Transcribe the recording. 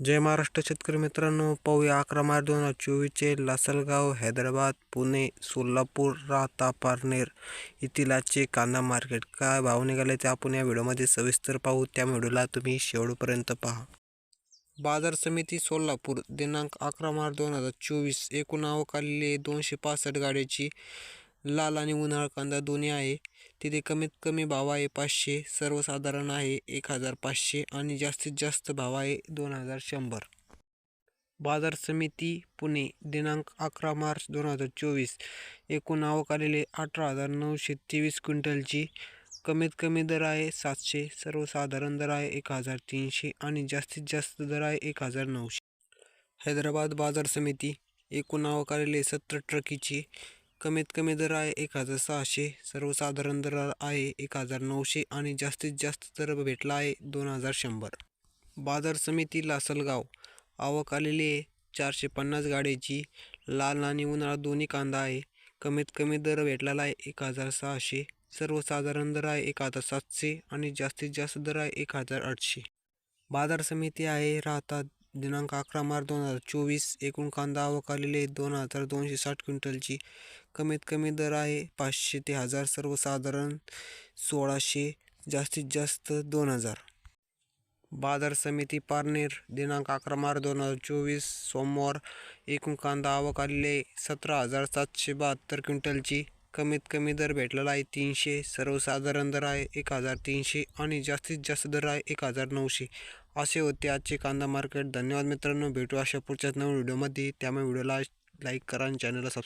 जय महाराष्ट्र शेतकरी मित्रांनो पाहूया अकरा मार्च दोन हजार चोवीसचे लासलगाव हैदराबाद पुणे सोलापूर राहता पारनेर येथील आजचे कांदा मार्केट. काय भाव निघाले ते आपण या व्हिडिओमध्ये सविस्तर पाहू. त्या व्हिडिओला तुम्ही शेवटपर्यंत पहा. बाजार समिती सोलापूर दिनांक अकरा मार्च दोन हजार चोवीस. एकूण आवक आलेली दोनशे पासष्ट गाड्याची. लाल आणि उन्हाळ कांदा दोन्ही आहे. तिथे कमीत कमी भाव आहे पाचशे सर्वसाधारण आहे एक हजार पाचशे आणि जास्तीत जास्त भाव आहे दोन हजार शंभर. बाजार समिती पुणे दिनांक अकरा मार्च दोन हजार चोवीस. एकूण आवक आलेले अठरा हजार नऊशे तेवीस क्विंटलची. कमीत कमी दर आहे सातशे सर्वसाधारण दर आहे एक हजार तीनशे आणि जास्तीत जास्त दर आहे एक हजार नऊशे. हैदराबाद बाजार समिती एकूण आवक आलेले सत्तर ट्रकीची. कमीत कमी दर आहे एक हजार सहाशे सर्वसाधारण दर आहे एक हजार नऊशे आणि जास्तीत जास्त दर भेटला आहे दोन हजार शंभर. बाजार समिती लासलगाव आवक आलेली आहे. चारशे पन्नास गाड्याची लाल आणि उन्हाळा दोन्ही कांदा आहे. कमीत कमी दर भेटलेला आहे एक हजार सहाशे सर्वसाधारण दर आहे एक हजार सातशे आणि जास्तीत जास्त दर आहे एक हजार आठशे. बाजार समिती आहे राहतात दिनांक अकरा मार्च दोन हजार चोवीस. एकूण कांदा आवक आहे दोन हजार दोनशे साठ क्विंटलची. कमीत कमी दर आहे पाचशे ते हजार. सर्वसाधारण सोळाशे जास्तीत जास्त दोन हजार. बाजार समिती पारनेर दिनांक अकरा मार्च दोन हजार चोवीस सोमवार. एकूण कांदा आवक आलेले आहे सतरा हजार सातशे बहात्तर क्विंटलची. कमीत कमी दर भेटलेला आहे तीनशे सर्वसाधारण दर आहे एक हजार तीनशे आणि जास्तीत जास्त दर आहे एक हजार नऊशे. असे होते आजचे कांदा मार्केट. धन्यवाद मित्रांनो. भेटू अशा पुढच्याच नवीन व्हिडिओमध्ये. त्यामुळे व्हिडिओला लाईक करा आणि चॅनलला सबस्क्राईब